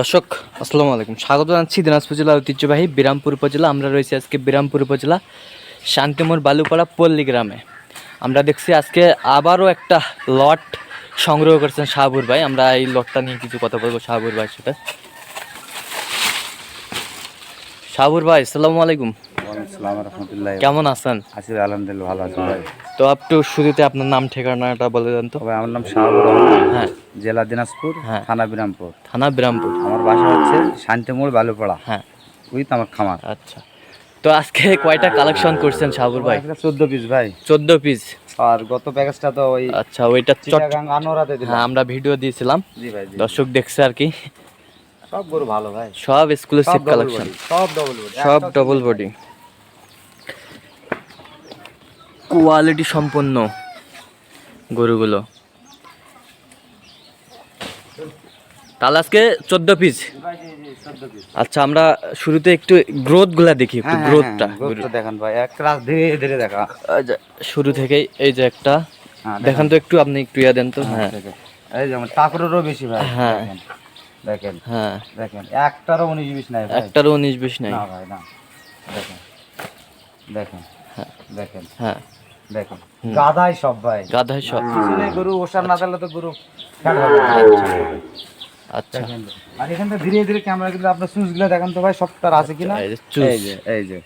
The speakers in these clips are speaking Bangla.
দর্শক, আসসালামু আলাইকুম। স্বাগত জানাচ্ছি দিনাজপুর জেলা ঐতিহ্যবাহী বিরামপুর উপজেলা। আমরা রয়েছি আজকে বিরামপুর উপজেলা শান্তিমোর বালুপাড়া পল্লী গ্রামে। আমরা দেখছি আজকে আবারও একটা লট সংগ্রহ করেছেন শাহাবুর ভাই। আমরা এই লটটা নিয়ে কিছু কথা বলব শাহাবুর ভাই সেটা শাহাবুর ভাই, আসসালামু আলাইকুম। রহমতুল্লাহ। কেমন আছেন? আছি আলহামদুলিল্লাহ ভালো আছি ভাই। তো শুরুতে আপনার নাম ঠিকানাটা বলে দেন তো। আমার নাম শাহাবুর রহমান হ্যাঁ। জেলা দিনাজপুর হ্যাঁ। থানা বিরামপুর। থানা বিরামপুর। আমার বাসা হচ্ছে শান্তিমোড় বালুপাড়া। হ্যাঁ। উইথ আমার খামার। আচ্ছা। তো আজকে কয়টা কালেকশন করছেন শাহাবুর ভাই? চোদ্দ পিস ভাই। চোদ্দ পিস আর গত প্যাকেজটা তো ওই আচ্ছা ওইটা আনোরাতে হ্যাঁ আমরা ভিডিও দিয়েছিলাম। জি ভাই দর্শক দেখছে আর কি। সব গরু ভালো ভাই। সব এক্সক্লুসিভ কালেকশন সব ডবল বডি সব ডবল বডি কোয়ালিটি সম্পন্ন গরুগুলো। তাহলে আজকে চোদ্দ পিস আচ্ছা আমরা শুরুতে একটু গ্রোথগুলা দেখি একটু হ্যাঁ, গ্রোথটা গ্রোথটা দেখেন ভাই এক রাত ধীরে ধীরে দেখা। শুরু থেকেই এই যে একটা। হ্যাঁ, দেখান। তো একটু আপনি একটু ইয়া দেন তো। হ্যাঁ দেখেন। এই যেমন টাকুরেরও বেশি ভাই হ্যাঁ। দেখেন, হ্যাঁ। দেখেন একটারও উনিশ বিশ নাই একটারও উনিশ বিশ নাই। না ভাই না দেখেন দেখেন হ্যাঁ। দেখেন। হ্যাঁ। দেখেন। গাধাই সব ভাই। গাধায় সব। পিছনে গরু ওষার না দিলে তো গরু না। আচ্ছা। আর এখান থেকে ধীরে ধীরে ক্যামেরা কিন্তু আপনার সুইচগুলো দেখেন তো ভাই সবটার আছে কিনা? এই যে এই যে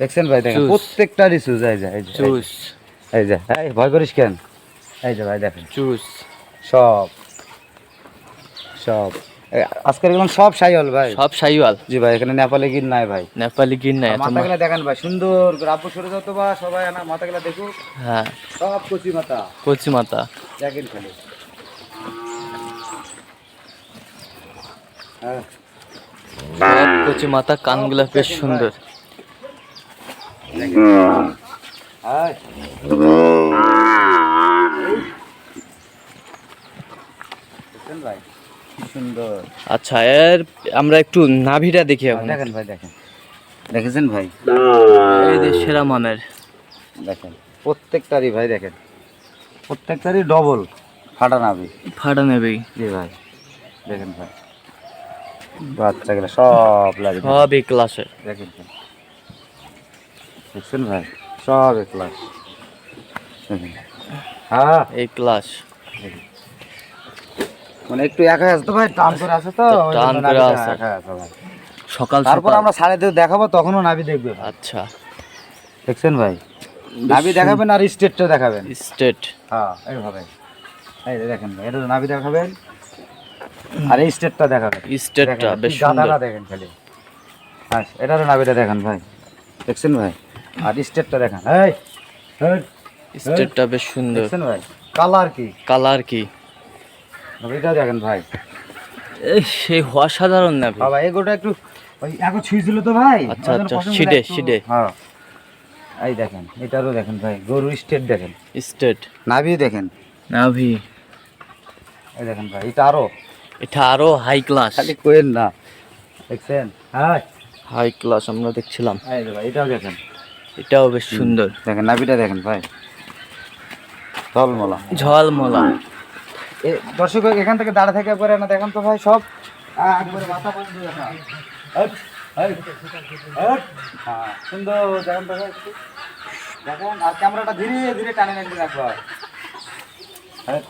দেখছেন ভাই দেখেন। প্রত্যেকটারই সুইচ এই যে এই যে চুজ এই যে এই ভয় করিস কেন? এই যে ভাই দেখেন। চুজ সব। সব। আজকের এগুলো সব সাই হল ভাই। সব শাইওয়াল জি ভাই এখানে নেপালে গির নাই ভাই। নেপালি গির নাই মাথাগুলো দেখেন ভাই সুন্দর আব্বু সরে যাও তো বা সবাই না মাথাগুলো দেখুক। হ্যাঁ। সব কচি মাথা। কচি মাতা দেখেন খালি। হ্যাঁ। কচি মাথা কানগুলা বেশ সুন্দর। দেখছেন ভাই? কি সুন্দর। আচ্ছা এর আমরা একটু নাভিটা দেখি এখন। দেখেন ভাই দেখেন। দেখেছেন ভাই? এই যে সেরা মানের। দেখেন প্রত্যেকটারই ভাই দেখেন। প্রত্যেকটারই ডবল ফাটা নাবি ফাটা নেবেই জি ভাই দেখেন ভাই। বাচ্চাগুলো সব লাগে সব এই ক্লাসের দেখেন ভাই। দেখছেন ভাই? সব ক্লাস হ্যাঁ। এই ক্লাস মানে একটু একা আছে তো ভাই টান করে আছে তো টান করে আছে। একা আছে ভাই। সকাল তারপর আমরা সাড়ে দিয়ে দেখাবো তখনও নাভি দেখবে আচ্ছা। দেখছেন ভাই? নাভি দেখাবেন আর স্টেটটা দেখাবেন। স্টেট। হ্যাঁ এইভাবে। এই দেখেন ভাই এটা নাভি দেখাবেন। আর এই স্টেটটা দেখাবেন। স্টেটটা বেশ সুন্দর। দেখেন খালি। হ্যাঁ এটারও নাভিটা দেখেন ভাই। দেখছেন ভাই? আর স্টেটটা দেখেন। এই, স্টেটটা বেশ সুন্দর। দেখছেন ভাই? কালার কি? কালার কি? এটা দেখেন ভাই। এই সেই অসাধারণ নাভি বাবা এগোটা একটু ওই এখন ছুঁয়েছিল তো ভাই? আচ্ছা, আচ্ছা, একটু- শিডে। হ্যাঁ। এই দেখেন এটারও দেখেন ভাই গরু স্টেট দেখেন। স্টেট নাভি দেখেন। নাভি। এই দেখেন ভাই এটা আরও। এটা আরও হাই ক্লাস খালি কোয়েন না। দেখছেন? হ্যাঁ। হাই ক্লাস আমরা দেখছিলাম। এই ভাই এটাও দেখেন। এটাও বেশ সুন্দর। দেখেন নাভিটা দেখেন ভাই। ঝলমলা। এ দর্শক এখান থেকে দাঁড়া থেকে করে না দেখেন তো ভাই সব একবারে মাথা হট। হ্যাঁ, সুন্দর দেখেন তো ভাই। একটু। দেখেন আর ক্যামেরাটা ধীরে ধীরে টানে হ্যাঁ,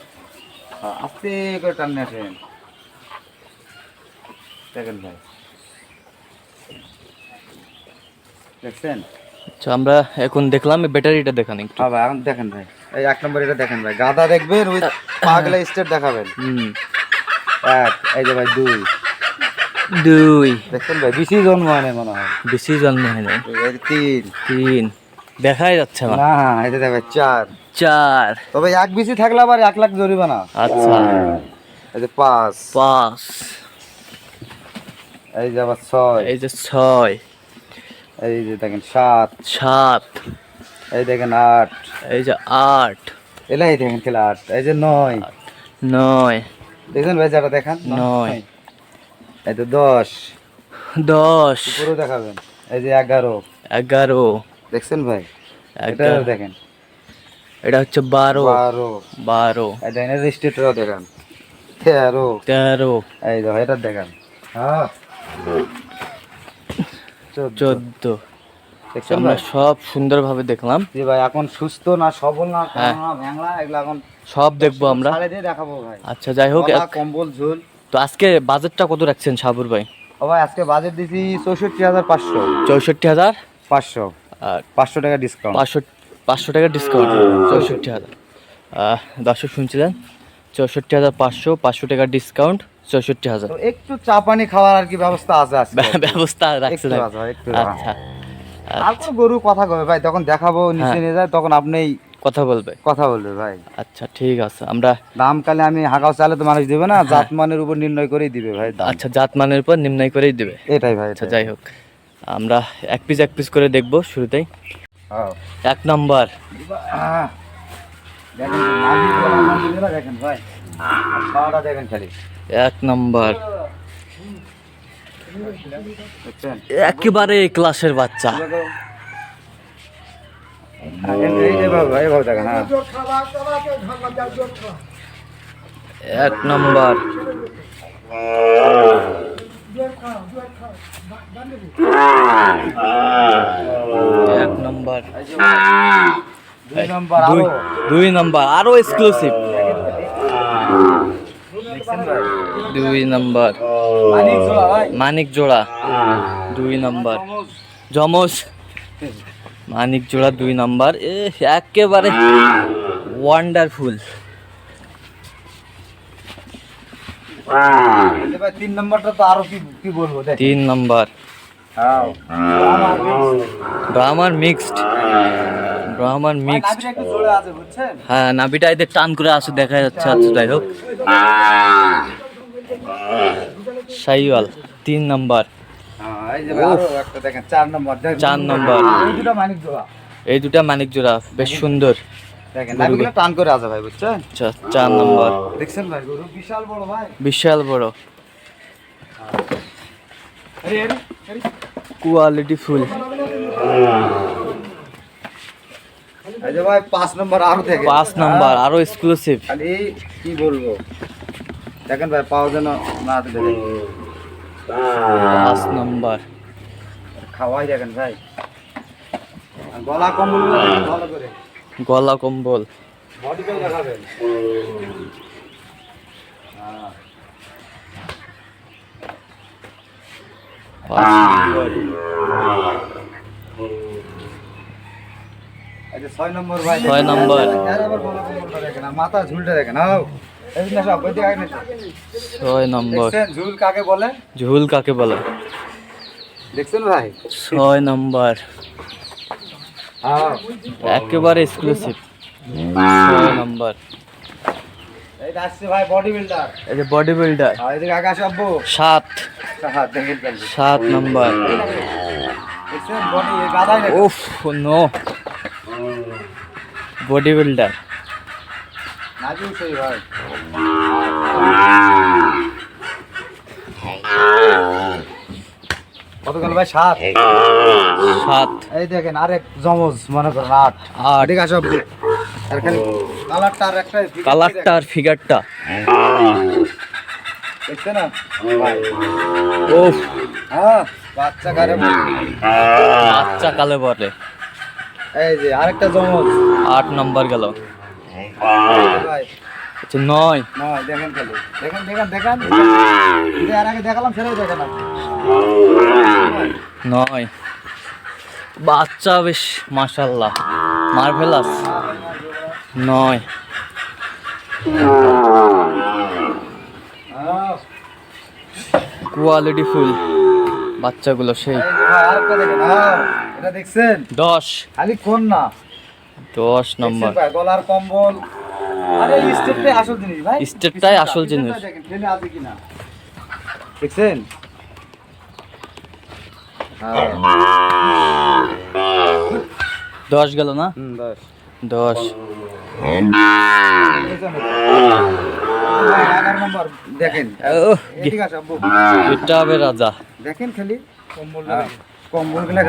আস্তে করে টানে আসেন। দেখেন ভাই। দেখছেন? আচ্ছা আমরা এখন দেখলাম এই ব্যাটারিটা দেখান একটু। হ্যাঁ দেখেন ভাই। এই এক নম্বর এটা দেখেন ভাই। গাদা দেখবেন ওই পাগলা স্টেপ দেখাবেন। হুম। এক এই যে ভাই দুই। দুই। দেখছেন ভাই বেশি জন্ম হয় না মনে হয়। বেশি জন্ম হয় এর তিন। তিন। দেখাই যাচ্ছে না না এটা দেখবে চার। চার। তবে এক বেশি থাকলে আবার এক লাখ জরিমানা। আচ্ছা। এই যে পাঁচ। পাঁচ। এই যে আবার ছয়। এই যে ছয়। এই যে দেখেন সাত। সাত। এই দেখেন আট। এই যে আট। এলাই দেখেন খেলে আট এই যে নয়। নয়। দেখছেন ভাই যারা দেখান। নয়। এই তো দশ। দশ। পুরো দেখাবেন। এই যে এগারো। এগারো। দেখছেন ভাই? এগারো। দেখেন। এটা হচ্ছে বারো। বারো। বারো। দেখেন রেজিস্ট্রেটরও দেখান। তেরো। তেরো। এই দেখো এটা দেখেন। হ্যাঁ। চোদ্দ। আমরা? সব সুন্দরভাবে দেখলাম। জি ভাই এখন সুস্থ না সবল না হ্যাঁ। না ভ্যাংলা এগুলো এখন সব দেখব আমরা। দেখাবো ভাই। আচ্ছা যাই হোক কম্বল ঝুল। তো আজকে বাজেটটা কত রাখছেন সাবুর ভাই? ও ভাই আজকে বাজেট দিছি চৌষট্টি হাজার পাঁচশো। চৌষট্টি হাজার পাঁচশো। আর পাঁচশো টাকা ডিসকাউন্ট পাঁচশো পাঁচশো টাকা ডিসকাউন্ট চৌষট্টি হাজার দর্শক শুনছিলেন? চৌষট্টি হাজার পাঁচশো পাঁচশো টাকা ডিসকাউন্ট চৌষট্টি হাজার একটু চা পানি খাওয়ার আর কি ব্যবস্থা আছে ব্যবস্থা একটু আচ্ছা। তারপর গরু কথা কবে? ভাই তখন দেখাবো নিচে নিয়ে যায় তখন আপনি কথা বলবে। কথা বলবে ভাই। আচ্ছা ঠিক আছে। আমরা দাম কালে আমি হাঁকাও চালে তো মানুষ দিবে না জাত মানের উপর নির্ণয় করেই দিবে ভাই আচ্ছা জাত মানের উপর নির্ণয় করেই দেবে। এটাই ভাই আচ্ছা যাই হোক আমরা এক পিস এক পিস করে দেখব শুরুতেই। হ্যাঁ। এক নাম্বার আহ, দেখেন তো, নাভিগুলো, নাভিগুলো দেখেন ভাই আর খাওয়াটা দেখেন খালি এক নাম্বার বুঝছেন একেবারে ক্লাসের বাচ্চা। এক নাম্বার। এক নাম্বার। দুই নাম্বার আরও এক্সক্লুসিভ দুই নাম্বার। মানিক জোড়া ভাই। মানিক জোড়া দুই নম্বর। যমজ মানিক জোড়া দুই নম্বর। এ একেবারে ওয়ান্ডারফুল তিন নম্বরটা তো আরও কি কি বলব তিন নাম্বার। হ্যাঁ। মিক্সড ব্রাহ্মার মিক্সড নাভিটা হ্যাঁ নাবিটা এদের টান করে আসে দেখা যাচ্ছে আচ্ছা যাই হোক। সাইওয়াল তিন নাম্বার। হ্যাঁ চার নম্বর। এই দুটো মানিক জোড়া। বেশ সুন্দর। টান করে আছে ভাই বুঝছেন? আচ্ছা চার নাম্বার। দেখছেন ভাই গরু বিশাল বড় ভাই। বিশাল বড়। আরে আরে আরে কোয়ালিটি ফুল। ভাই পাঁচ নম্বর আরও দেখেন। পাঁচ নাম্বার আরও এক্সক্লুসিভ কি বলব? দেখেন ভাই পাওয়া যেন না দিলে পাঁচ নাম্বার। খাওয়াই দেখেন ভাই। গলা কম্বল ভালো করে। গলা কম্বল। হ্যাঁ। ছয় নম্বর ভাই ছয় নম্বর। আর আবার গলা কম্বলটা দেখেন আর মাথা ঝুলটা দেখেন। হাও ছয় নম্বর। ঝুল কাকে বলে? ঝুল কাকে বলে? দেখছেন ভাই? ছয় নাম্বার। একেবারে এক্সক্লুসিভ ছয় নাম্বার। এই যে বডি বিল্ডার সাত। সাত নাম্বার। উফ নো। বডি বিল্ডার নাজিও সেই ভাই। কত গেল ভাই সাত। সাত। এই দেখেন আরেক জমজ মনে করেন আট। আট। ঠিক আছে আর খালি কালারটা আর একটা কালারটা আর ফিগারটা দেখছে না? উফ। হ্যাঁ বাচ্চা কারে বলে। বাচ্চা কালে বলে। এই যে আরেকটা জমজ। আট নাম্বার গেল। আচ্ছা নয়। নয় দেখেন খালি। দেখেন দেখেন দেখেন। আর আগে দেখালাম সেটাই দেখেন নয়। বাচ্চা বেশ মাশাল্লাহ মার্ভেলাস। নয়। Quality full. বাচ্চাগুলো সেই। হ্যাঁ, এটা দেখছেন? দশ। খালি কোন না দশ নম্বর। গলার কম্বল। আরে স্টেপটাই আসল জিনিস ভাই। স্টেপটাই আসল জিনিস। দেখেন, ট্রেনে আছে কিনা। দেখছেন? হ্যাঁ, দশ গেল না? দশ। দশ। দেখেন। রাজা। দেখেন খালি। কম্বল কম্বলগুলা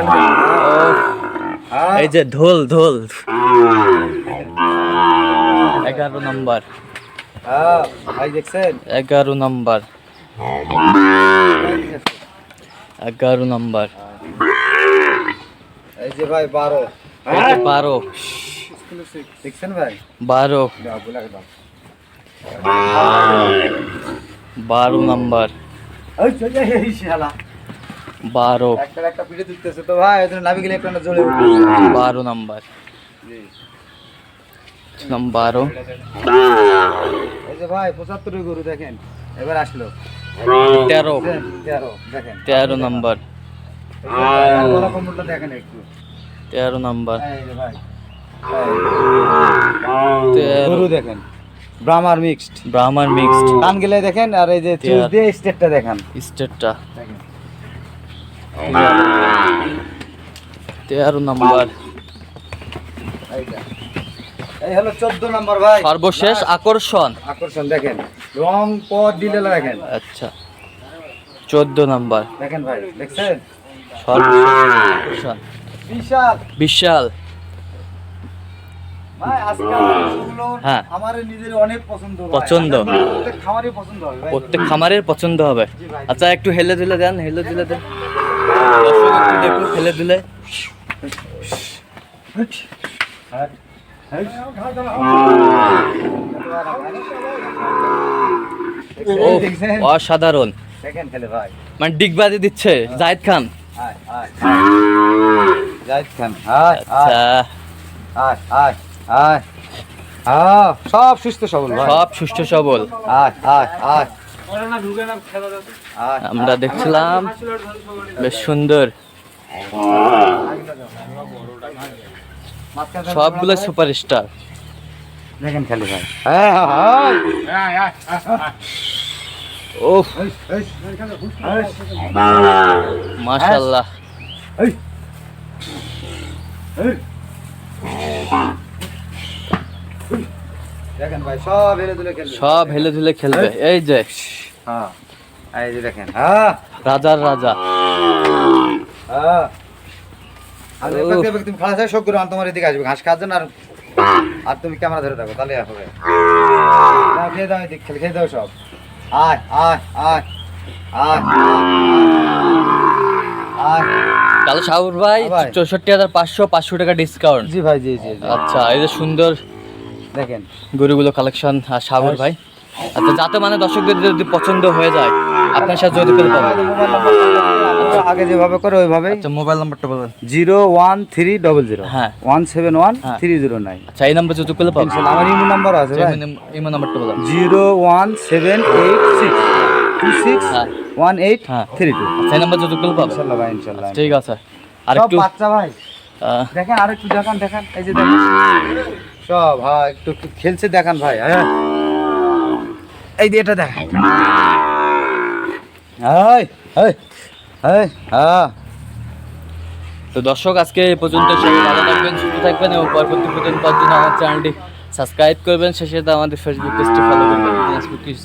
এই যে ঢোল ঢোল। এগারো নম্বর। হ্যাঁ ভাই দেখছেন? এগারো নম্বর। এগারো নম্বর। এই যে ভাই বারো। বারো। দেখছেন ভাই? বারো। বারো নাম্বার। বারো। একটা একটা পিঠে তুলতেছে তো ভাই ওই নাবি গেলে একটা জ্বলে বারো নাম্বার। বারো। এই যে ভাই গরু দেখেন। এবার আসলো। তেরো। তেরো দেখেন। তেরো নাম্বার। দেখেন একটু। তেরো নাম্বার। গরু দেখেন। ব্রাহ্মার মিক্সড ব্রাহ্মণ মিক্সড কান গেলে দেখেন আর এই যে দিয়ে স্টেটটা দেখেন। স্টেটটা। দেখেন। তেরো নাম্বার। এই হলো চোদ্দ নম্বর ভাই। সর্বশেষ আকর্ষণ। আকর্ষণ দেখেন। রং পথ দিলে দেখেন। আচ্ছা। চোদ্দ নাম্বার। দেখেন ভাই দেখছেন? সর্বশেষ বিশাল। বিশাল। হ্যাঁ। প্রত্যেক হবে খামারের পছন্দ হবে। আচ্ছা একটু হেলে দুলে দেন হেলে দুলে দেন। দেখুন হেলে দুলে। অসাধারণ। মানে ডিগবাজি দিচ্ছে জাহিদ খান। জাহিদ খান আচ্ছা। সব সুস্থ সবল সব সুস্থ সবল। আয় আয় আয়, আমরা দেখছিলাম বেশ সুন্দর। সবগুলো সুপারস্টার দেখেন খালি ভাই। ও মাশাল্লাহ এই। দেখেন ভাই সব হেলে দুলে খেলবে। সব হেলে ধুলে খেলবে। এই? যে। হ্যাঁ এই যে দেখেন হ্যাঁ। রাজার রাজা। হ্যাঁ। আর তুমি খাওয়া যায় শোক করে তোমার এদিকে আসবে। ঘাস খাওয়ার জন্য আর আর তুমি ক্যামেরা ধরে থাকো তাহলে হবে। খেয়ে দাও এদিক খেলে খেয়ে দাও সব। আয় আয় আয় আয় আয় কালো সাহুর ভাই হ্যাঁ ভাই। চৌষট্টি হাজার পাঁচশো পাঁচশো টাকা ডিসকাউন্ট জি ভাই জি জি। আচ্ছা এই যে সুন্দর দেখেন গরুগুলো কালেকশন সাহুর ভাই। আচ্ছা যাতে মানে দর্শকদের যদি পছন্দ হয়ে যায় আপনার সাথে যোগাযোগ করে পাবেন। আগে যেভাবে করে ওইভাবে আচ্ছা মোবাইল নাম্বারটা বলবেন zero one three double zero. হ্যাঁ। ওয়ান সেভেন ওয়ান হ্যাঁ। Three zero nine. আচ্ছা এই নাম্বার যোগাযোগ করলে পাবেন। আমার ইমো নাম্বার আছে ভাই। ইমো নাম্বারটা বলুন। Zero one seven eight six. Two six হ্যাঁ। ওয়ান এইট হ্যাঁ। Three two. আচ্ছা এই নাম্বার যোগাযোগ করলে পাবেন। ইনশাল্লাহ ভাই ইনশাল্লাহ। ঠিক আছে। আর একটু বাচ্চা ভাই। দেখেন আর একটু দেখান দেখান। এই যে দেখেন। সব হ্যাঁ একটু খেলছে দেখান ভাই হ্যাঁ। এই যে এটা হাই হ্যাঁ। তো দর্শক, আজকে এই পর্যন্ত সবাই ভালো থাকবেন, সুস্থ থাকবেন এবং পরবর্তী পর্যন্ত আমার চ্যানেলটি সাবস্ক্রাইব করবেন। শেষে আমাদের ফেসবুক পেজটি ফলো করবেন। দিনাজপুর কৃষি